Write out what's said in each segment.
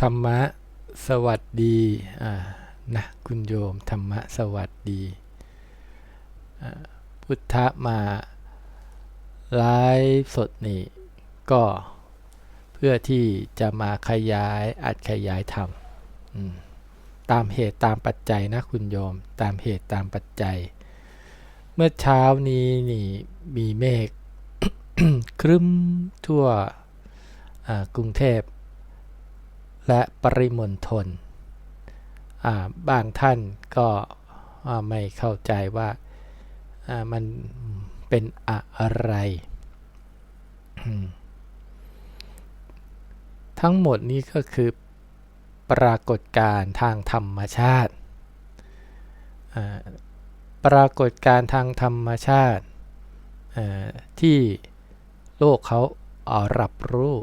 ธรรมะสวัสดีนะคุณโยมธรรมะสวัสดีพุทธมาไลฟ์สดนี่ก็เพื่อที่จะมาขยายอัดขยายธรรมตามเหตุตามปัจจัยนะคุณโยมตามเหตุตามปัจจัย เมื่อเช้านี้นี่มีเมฆครึ้มทั่วกรุงเทพ และปริมณฑลบางท่านก็ไม่เข้าใจว่ามันเป็นอะไร ทั้งหมดนี้ก็คือปรากฏการณ์ทางธรรมชาติ ปรากฏการณ์ทางธรรมชาติที่โลกเขาอ่ารับรู้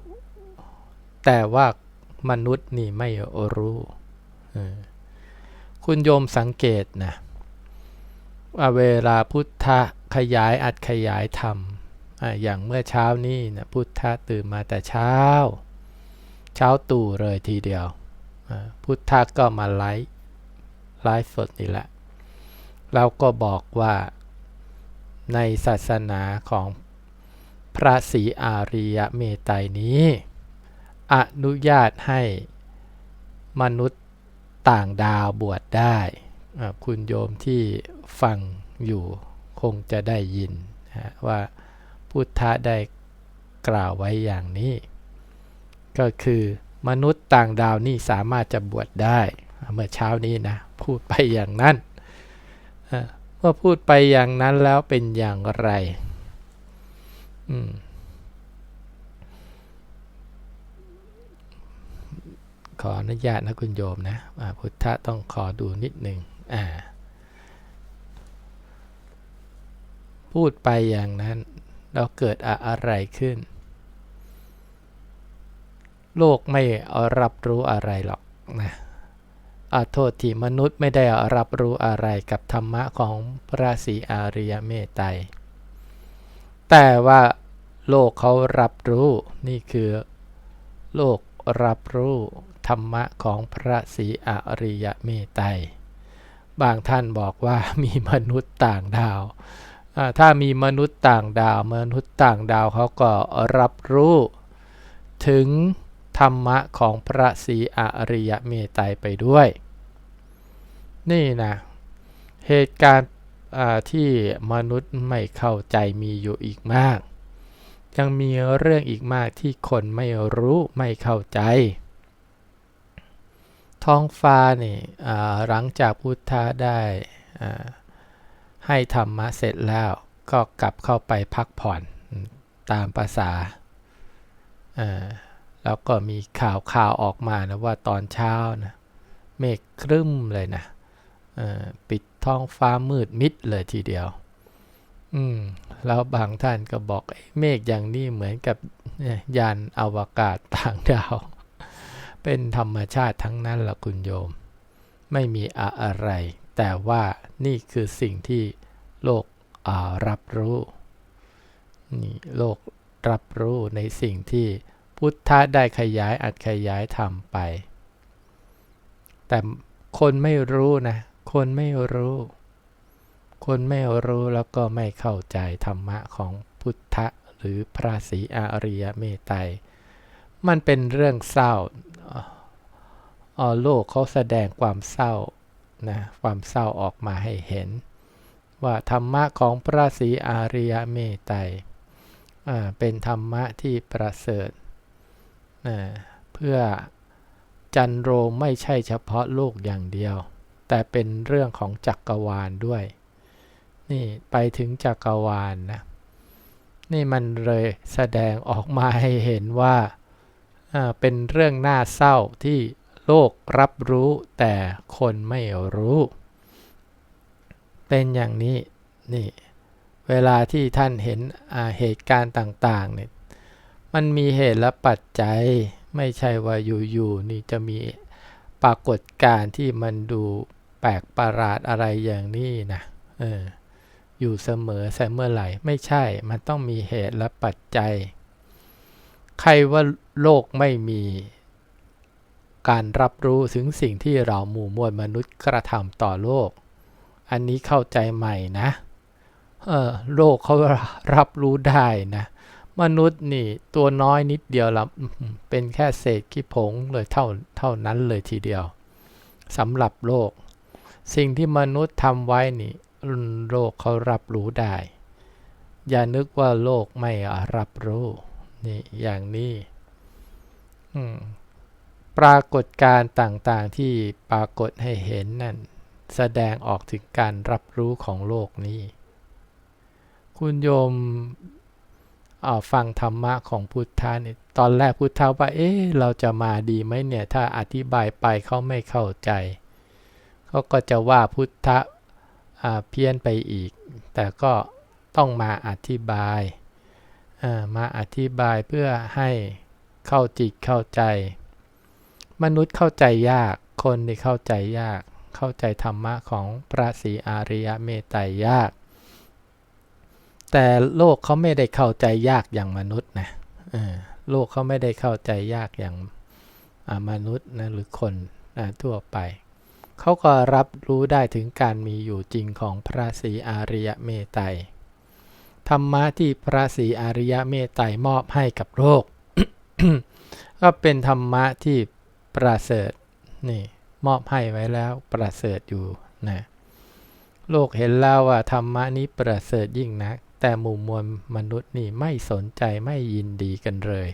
แต่ว่า มนุษย์นี่ไม่รู้ คุณโยมสังเกตนะว่าเวลาพุทธะขยายอัดขยายธรรมอย่างเมื่อเช้านี้นะพุทธะตื่นมาแต่เช้า เช้าตู่เลยทีเดียว พุทธะก็มาไลฟ์ไลฟ์สดนี่แหละเราก็บอกว่าในศาสนาของพระศรีอาริยเมตไตรนี้ อนุญาตให้มนุษย์ต่างดาวบวชได้ คุณโยมที่ฟังอยู่คงจะได้ยินว่าพุทธะได้กล่าวไว้อย่างนี้ ก็คือมนุษย์ต่างดาวนี่สามารถจะบวชได้เมื่อเช้านี้นะ พูดไปอย่างนั้นเมื่อพูดไปอย่างนั้นแล้วเป็นอย่างไร อืม ขออนุญาตนะคุณโยมนะพุทธะต้องขอดูนิดหนึ่งอ่า พูดไปอย่างนั้น เราเกิดอะไรขึ้น โลกไม่รับรู้อะไรหรอกนะอาโทษที่มนุษย์ไม่ได้รับรู้อะไรกับธรรมะของพระศรีอาริยเมตไตรแต่ว่าโลกเขารับรู้นี่คือ โลกรับรู้ ธรรมะของพระศรีอริยเมตไตรบางท่านบอกว่ามีมนุษย์ต่างดาว ถ้ามีมนุษย์ต่างดาว มนุษย์ต่างดาวเขาก็รับรู้ถึงธรรมะของพระศรีอริยเมตไตรไปด้วย นี่นะเหตุการณ์ที่มนุษย์ไม่เข้าใจมีอยู่อีกมาก ยังมีเรื่องอีกมากที่คนไม่รู้ไม่เข้าใจ ท้องฟ้านี่หลังจากพุทธะได้ให้ธรรมะเสร็จแล้วก็กลับเข้าไปพักผ่อนตามภาษา แล้วก็มีข่าวข่าวออกมานะว่าตอนเช้านะเมฆครึ้มเลยนะปิดท้องฟ้ามืดมิดเลยทีเดียว อืมแล้วบางท่านก็บอกเมฆอย่างนี้เหมือนกับยยานอวกาศต่างดาว เป็นธรรมชาติทั้งนั้นละคุณโยม ไม่มีอะไร แต่ว่านี่คือสิ่งที่โลกรับรู้นี่โลกรับรู้ในสิ่งที่พุทธะได้ขยายอัดขยายทำไป แต่คนไม่รู้นะ คนไม่รู้ คนไม่รู้แล้วก็ไม่เข้าใจธรรมะของพุทธะหรือพระศรีอริยเมตไตร มันเป็นเรื่องเศร้าออโลกเขาแสดงความเศร้านะความเศร้าออกมาให้เห็น ว่าธรรมะของพระศรีอาริยเมตไตรเป็นธรรมะที่ประเสริฐนะเพื่อจันโรไม่ใช่เฉพาะโลกอย่างเดียว แต่เป็นเรื่องของจักรวาลด้วย นี่ไปถึงจักรวาลนะนี่มันเลยแสดงออกมาให้เห็นว่า เป็นเรื่องน่าเศร้าที่โลกรับรู้แต่คนไม่รู้ เป็นอย่างนี้นี่เวลาที่ท่านเห็นอ่าเหตุการณ์ต่างๆเนี่ยมันมีเหตุและปัจจัยไม่ใช่ว่าอยู่ๆนี่จะมีปรากฏการณ์ที่มันดูแปลกประหลาดอะไรอย่างนี้นะเอออยู่เสมอใส่เมื่อไหร่ไม่ใช่มันต้องมีเหตุและปัจจัย ใครว่าโลกไม่มีการรับรู้ถึงสิ่งที่เราหมู่มวลมนุษย์กระทำต่อโลก อันนี้เข้าใจใหม่นะ เออโลกเขารับรู้ได้นะ มนุษย์นี่ตัวน้อยนิดเดียวละเป็นแค่เศษขี้ผงเลยเท่าเท่านั้นเลยทีเดียวสำหรับโลก สิ่งที่มนุษย์ทำไว้นี่โลกเขารับรู้ได้ อย่านึกว่าโลกไม่รับรู้ นี่อย่างนี้ปรากฏการต่างๆที่ปรากฏให้เห็นนั่น แสดงออกถึงการรับรู้ของโลกนี้ คุณโยมฟังธรรมะของพุทธานี่ตอนแรกพุทธาว่า เอ๊ะเราจะมาดีไหมเนี่ย ถ้าอธิบายไปเขาไม่เข้าใจเขาก็จะว่าพุทธะเพี้ยนไปอีก แต่ก็ต้องมาอธิบาย มาอธิบายเพื่อให้เข้าจิตเข้าใจ มนุษย์เข้าใจยาก คนที่เข้าใจยาก เข้าใจธรรมะของพระศรีอาริยเมตไตรยาก แต่โลกเขาไม่ได้เข้าใจยากอย่างมนุษย์นะโลกเขาไม่ได้เข้าใจยากอย่างมนุษย์นะหรือคนทั่วไป เขาก็รับรู้ได้ถึงการมีอยู่จริงของพระศรีอาริยเมตไตร ธรรมะที่พระศรีอริยเมตไตรมอบให้กับโลกก็เป็นธรรมะที่ประเสริฐนี่มอบให้ไว้แล้วประเสริฐอยู่นะโลกเห็นแล้วว่าธรรมะนี้ประเสริฐยิ่งนัก แต่หมู่มวลมนุษย์นี่ไม่สนใจไม่ยินดีกันเลย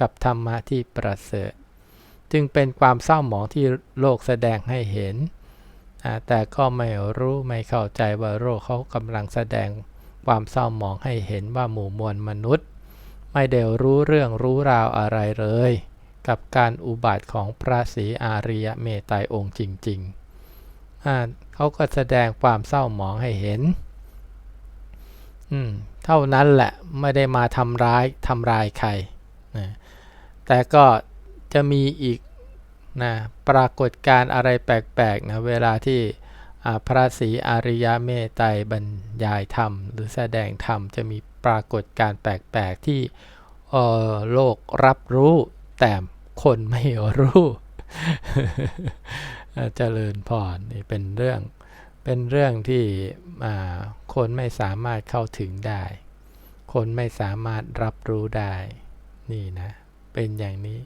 กับธรรมะที่ประเสริฐ จึงเป็นความเศร้าหมองที่โลกแสดงให้เห็น แต่ก็ไม่รู้ไม่เข้าใจว่าโลกเขากำลังแสดง ความเศร้าหมองให้เห็นว่าหมู่มวลมนุษย์ ไม่เดวรู้เรื่องรู้ราวอะไรเลย กับการอุบัติของพระศรีอาริยเมตไตรองค์จริงๆเขาก็แสดงความเศร้าหมองให้เห็นเท่านั้นแหละไม่ได้มาทำร้ายทำลายใครนะแต่ก็จะมีอีกนะปรากฏการอะไรแปลกๆนะเวลาที่ พระศรีอริยเมตไตรบรรยายธรรม หรือแสดงธรรมจะมีปรากฏการแปลกๆที่โลกรับรู้แต่คนไม่รู้เจริญพรนี่เป็นเรื่องเป็นเรื่องที่คนไม่สามารถเข้าถึงได้ คนไม่สามารถรับรู้ได้ นี่นะ เป็นอย่างนี้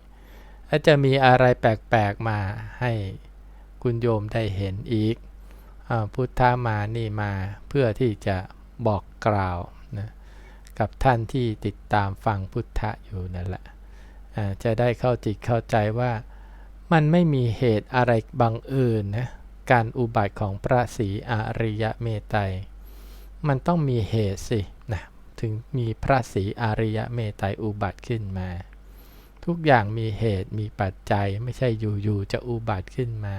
อาจจะมีอะไรแปลก ๆ มาให้คุณโยมได้เห็นอีก พุทธามานี่มาเพื่อที่จะบอกกล่าวนะกับท่านที่ติดตามฟังพุทธะอยู่นั่นแหละจะได้เข้าจิตเข้าใจว่ามันไม่มีเหตุอะไรบังเอิญนะการอุบัติของพระศรีอริยเมตไตรมันต้องมีเหตุสินะถึงมีพระศรีอริยเมตไตรอุบัติขึ้นมา ทุกอย่างมีเหตุมีปัจจัยไม่ใช่อยู่ๆจะอุบัติขึ้นมา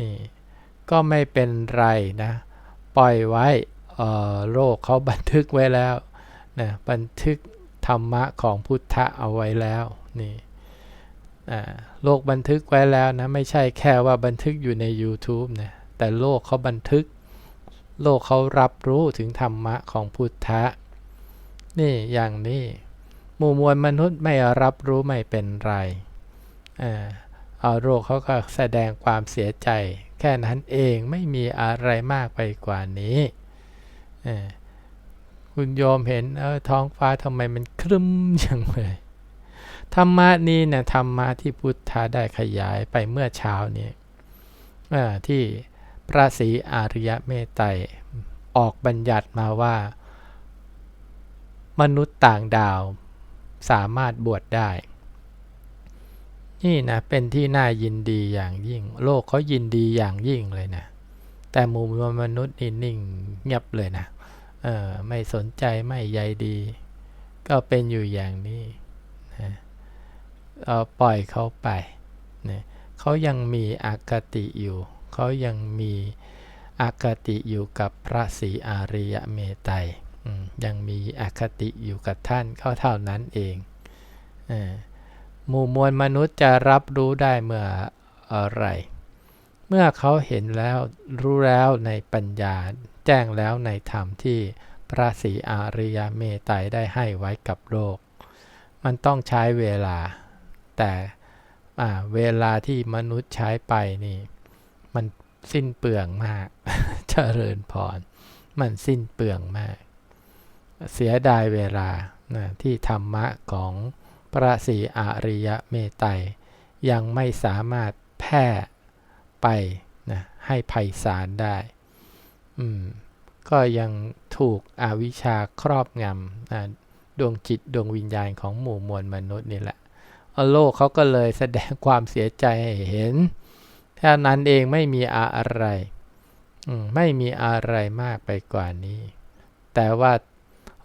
นี่ ก็ไม่เป็นไรนะ ปล่อยไว้โลกเขาบันทึกไว้แล้วนะบันทึกธรรมะของพุทธะเอาไว้แล้วนี่โลกบันทึกไว้แล้วนะ ไม่ใช่แค่ว่าบันทึกอยู่ใน YouTube นะแต่โลกเขาบันทึก โลกเขารับรู้ถึงธรรมะของพุทธะ นี่อย่างนี้หมู่มวลมนุษย์ไม่รับรู้ไม่เป็นไร เอาโลกเขาก็แสดงความเสียใจ แค่นั้นเองไม่มีอะไรมากไปกว่านี้คุณโยมเห็นเออท้องฟ้าทำไมมันครึ้มอย่างเลยธรรมะนี้เนี่ยธรรมะที่พุทธาได้ขยายไปเมื่อเช้านี้ที่พระศรีอาริยเมตไตรออกบัญญัติมาว่า มนุษย์ต่างดาวสามารถบวชได้ นี่นะเป็นที่น่ายินดีอย่างยิ่ง โลกเขายินดีอย่างยิ่งเลยนะ แต่มู่มนุษย์นี่นิ่งเงียบเลยนะเออไม่สนใจไม่ใยดี ก็เป็นอยู่อย่างนี้นะเอาปล่อยเขาไปนะเขายังมีอากติอยู่ เขายังมีอากติอยู่กับพระศรีอาริยเมตไตรยังมีอคติอยู่กับท่านเขาเท่านั้นเองอ หมู่มวลมนุษย์จะรับรู้ได้เมื่ออะไร เมื่อเขาเห็นแล้วรู้แล้วในปัญญา แจ้งแล้วในธรรมที่พระศรีอาริยเมตไตรได้ให้ไว้กับโลก มันต้องใช้เวลา แต่เวลาที่มนุษย์ใช้ไปนี่ มันสิ้นเปลืองมากเจริญพร มันสิ้นเปลืองมาก เสียดายเวลานะที่ธรรมะของ พระศรีอริยเมตไตรยังไม่สามารถแพร่ไปนะให้ไพศาลได้ อืม ก็ยังถูกอวิชชาครอบงำนะดวงจิตดวงวิญญาณของหมู่มวลมนุษย์นี่แหละโลกเขาก็เลยแสดงความเสียใจให้เห็นแค่นั้นเองไม่มีอะไร ไม่มีอะไรมากไปกว่านี้ แต่ว่า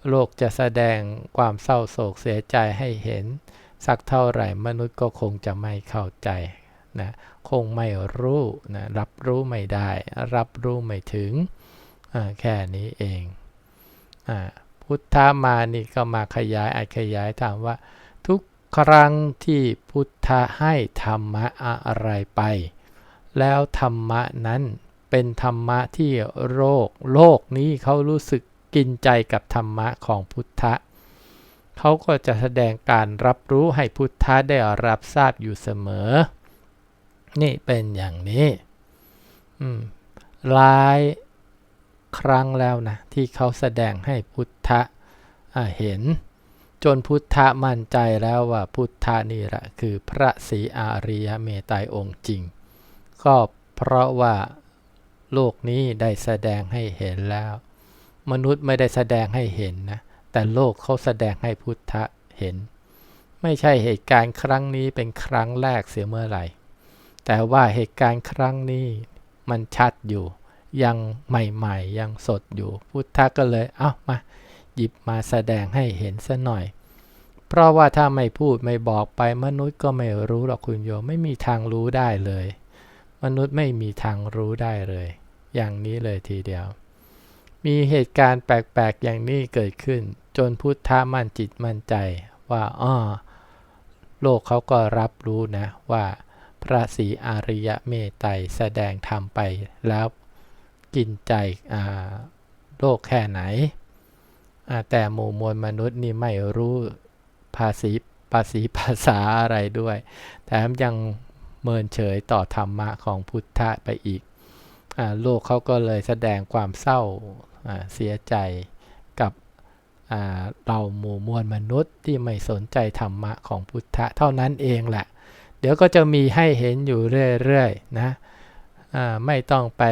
โลกจะแสดงความเศร้าโศกเสียใจให้เห็น สักเท่าไหร่มนุษย์ก็คงจะไม่เข้าใจนะคงไม่รู้นะรับรู้ไม่ได้ รับรู้ไม่ถึง แค่นี้เองอพุทธามานี่ก็มาขยายอขยายถามว่า ทุกครั้งที่พุทธะให้ธรรมะอะไรไป แล้วธรรมะนั้นเป็นธรรมะที่โลกโลกนี้เขารู้สึก กินใจกับธรรมะของพุทธะเขาก็จะแสดงการรับรู้ให้พุทธะได้รับทราบอยู่เสมอ นี่เป็นอย่างนี้หลายครั้งแล้วนะ ที่เขาแสดงให้พุทธะเห็น จนพุทธะมั่นใจแล้วว่าพุทธะนี่แหละคือพระศรีอาริยเมตไตรองค์จริง ก็เพราะว่าโลกนี้ได้แสดงให้เห็นแล้ว มนุษย์ไม่ได้แสดงให้เห็นนะ แต่โลกเขาแสดงให้พุทธะเห็น ไม่ใช่เหตุการณ์ครั้งนี้เป็นครั้งแรกเสียเมื่อไหร่ แต่ว่าเหตุการณ์ครั้งนี้มันชัดอยู่ ยังใหม่ๆ ยังสดอยู่ พุทธะก็เลย เอา้ามาหยิบมาแสดงให้เห็นซะหน่อย เพราะว่าถ้าไม่พูดไม่บอกไปมนุษย์ก็ไม่รู้หรอกคุณโยมไม่มีทางรู้ได้เลย มนุษย์ไม่มีทางรู้ได้เลย อย่างนี้เลยทีเดียว มีเหตุการณ์แปลกๆอย่างนี้เกิดขึ้น จนพุทธะมั่นจิตมั่นใจว่าอ้อโลกเขาก็รับรู้นะว่าพระศรีอริยเมตไตรแสดงธรรมไปแล้วกินใจโลกแค่ไหน แต่หมู่มวลมนุษย์นี่ไม่รู้ภาษีภาษีภาษาอะไรด้วย แถมยังเมินเฉยต่อธรรมะของพุทธะไปอีกโลกเขาก็เลยแสดงความเศร้า เสียใจกับเราหมู่มวลมนุษย์ที่ไม่สนใจธรรมะของพุทธะเท่านั้นเองแหละ เดี๋ยวก็จะมีให้เห็นอยู่เรื่อยๆนะไม่ต้องไป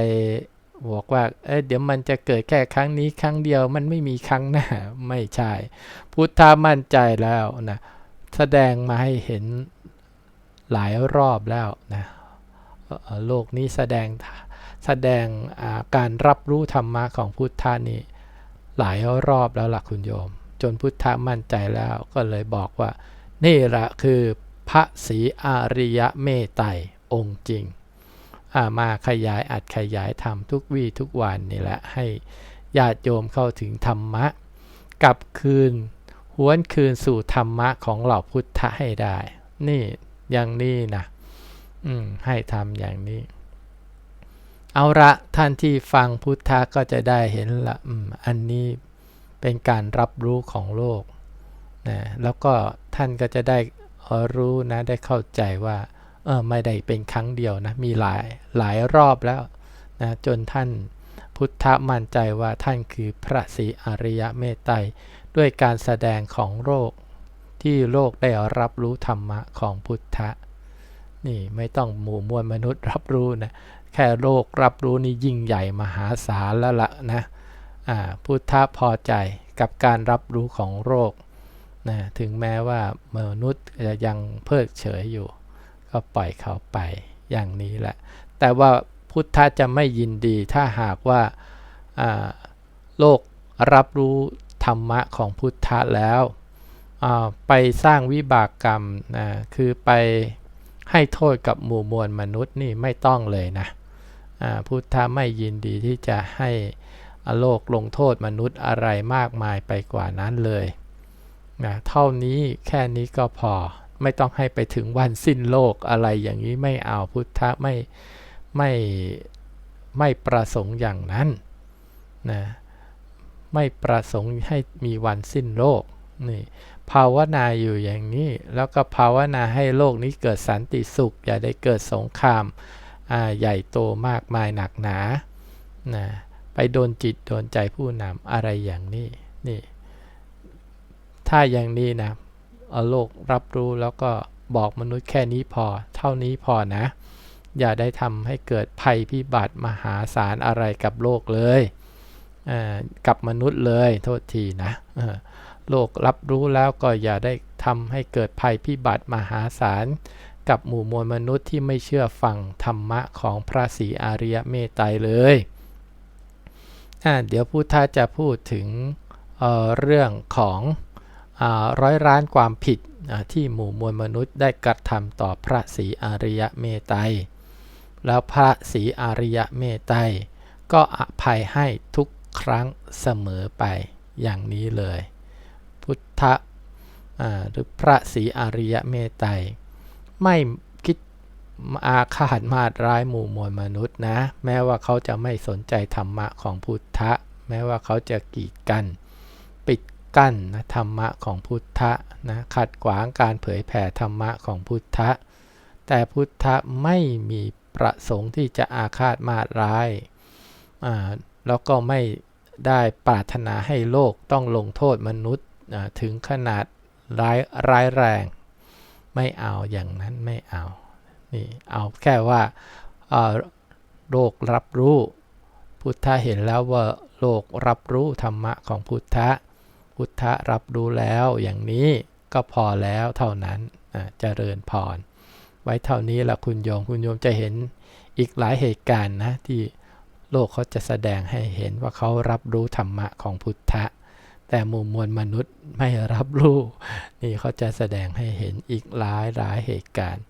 บอกว่าเเดี๋ยวมันจะเกิดแค่ครั้งนี้ครั้งเดียวมันไม่มีครั้งหน้าไม่ใช่ พุทธามั่นใจแล้วนะแสดงมาให้เห็นหลายรอบแล้วนะโลกนี้แสดง แสดงการรับรู้ธรรมะของพุทธานี่หลายรอบแล้วล่ะคุณโยม จนพุทธะมั่นใจแล้วก็เลยบอกว่า นี่แหละคือพระศรีอริยะเมตไตรองค์จริง มาขยายอัดขยายธรรมทุกวี่ทุกวันนี่แหละให้ญาติโยมเข้าถึงธรรมะกลับคืนหวนคืนสู่ธรรมะของเหล่าพุทธะให้ได้ นี่อย่างนี้นะให้ทำอย่างนี้ เอาละท่านที่ฟังพุทธะก็จะได้เห็นละอันนี้เป็นการรับรู้ของโลกนะแล้วก็ท่านก็จะได้รู้นะได้เข้าใจว่าเออไม่ได้เป็นครั้งเดียวนะมีหลายหลายรอบแล้วนะจนท่านพุทธะมั่นใจว่าท่านคือพระศรีอริยเมตไตรด้วยการแสดงของโลกที่โลกได้รับรู้ธรรมะของพุทธะ นี่ไม่ต้องหมู่มวลมนุษย์รับรู้นะแค่โลกรับรู้นี่ยิ่งใหญ่มหาศาลแล้วละนะพุทธะพอใจกับการรับรู้ของโลกนะถึงแม้ว่ามนุษย์จะยังเพิกเฉยอยู่ ก็ปล่อยเขาไปอย่างนี้แหละ แต่ว่าพุทธะจะไม่ยินดีถ้าหากว่าโลกรับรู้ธรรมะของพุทธะแล้ว ไปสร้างวิบากกรรมนะคือไป ให้โทษกับหมู่มวลมนุษย์นี่ไม่ต้องเลยนะพุทธะไม่ยินดีที่จะให้โลกลงโทษมนุษย์อะไรมากมายไปกว่านั้นเลยนะเท่านี้แค่นี้ก็พอไม่ต้องให้ไปถึงวันสิ้นโลกอะไรอย่างนี้ไม่เอาพุทธะไม่ไม่ไม่ประสงค์อย่างนั้นนะไม่ประสงค์ให้มีวันสิ้นโลกนี่ ภาวนาอยู่อย่างนี้ แล้วก็ภาวนาให้โลกนี้เกิดสันติสุข อย่าได้เกิดสงครามาใหญ่โตมากมายหนักหนานะไปโดนจิตโดนใจผู้นำอะไรอย่างนี้นี่ถ้าอย่างนี้นะโลกรับรู้แล้วก็บอกมนุษย์แค่นี้พอ เท่านี้พอนะ อย่าได้ทำให้เกิดภัยพิบัติมหาศาลอะไรกับโลกเลยกับมนุษย์เลยโทษทีนะ โลกรับรู้แล้วก็อย่าได้ทำให้เกิดภัยพิบัติมหาศาล กับหมู่มวลมนุษย์ที่ไม่เชื่อฟังธรรมะของพระศรีอาริยเมตไตรเลยเดี๋ยวพุทธาจะพูดถึงเเรื่องของอร้อยร้านความผิดที่หมู่มวลมนุษย์ได้กระทำต่อพระศรีอาริยเมตไตรแล้วพระศรีอาริยเมตไตรก็อภัยให้ทุกครั้งเสมอไปอย่างนี้เลย พุทธะหรือพระศรีอาริยเมตไตรไม่คิดอาฆาตมาดร้ายหมู่มวลมนุษย์นะ แม้ว่าเขาจะไม่สนใจธรรมะของพุทธะ แม้ว่าเขาจะกีดกัน ปิดกั้นนะธรรมะของพุทธะนะขัดขวางการเผยแผ่ธรรมะของพุทธะ แต่พุทธะไม่มีประสงค์ที่จะอาฆาตมาดร้ายแล้วก็ไม่ได้ปรารถนาให้โลกต้องลงโทษมนุษย์ ถึงขนาดร้ายร้ายแรง ไม่เอาอย่างนั้นไม่เอานี่เอาแค่ว่าโลกรับรู้ พุทธะเห็นแล้วว่าโลกรับรู้ธรรมะของพุทธะ พุทธะรับรู้แล้วอย่างนี้ก็พอแล้วเท่านั้นอะเจริญพร ไว้เท่านี้ละคุณโยมคุณโยมจะเห็นอีกหลายเหตุการณ์นะที่โลกเขาจะแสดงให้เห็นว่าเขารับรู้ธรรมะของพุทธะ แต่หมู่มวลมนุษย์ไม่รับรู้นี่เขาจะแสดงให้เห็นอีกหลายหลายเหตุการณ์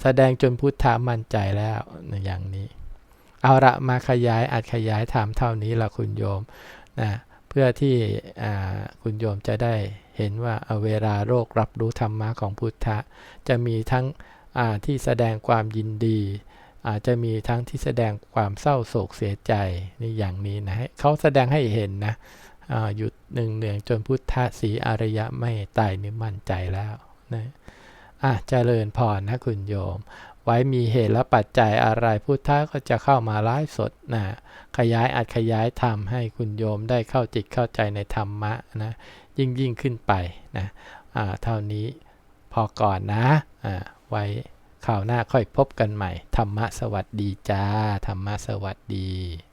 แสดงจนพุทธะมั่นใจแล้วอย่างนี้ เอาละมาขยายอัดขยายธรรมเท่านี้ละคุณโยมนะเพื่อที่คุณโยมจะได้เห็นว่าเวลาโลกรับรู้ธรรมะของพุทธะจะมีทั้งที่แสดงความยินดีอาจจะมีทั้งที่แสดงความเศร้าโศกเสียใจนี่อย่างนี้นะเขาแสดงให้เห็นนะ หยุดหนึ่งเนืองจนพุทธสีอริยะไม่ตายนี่มั่นใจแล้วนะอะเจริญพรนะคุณโยม ไว้มีเหตุและปัจจัยอะไรพุทธะก็จะเข้ามาไลฟ์สดนะขยายอัดขยายธรรมให้คุณโยมได้เข้าจิตเข้าใจในธรรมะนะยิ่งยิ่งขึ้นไปนะอ่าเท่านี้พอก่อนนะอ่าไว้ข่าวหน้าค่อยพบกันใหม่ ธรรมะสวัสดีจ้า ธรรมะสวัสดี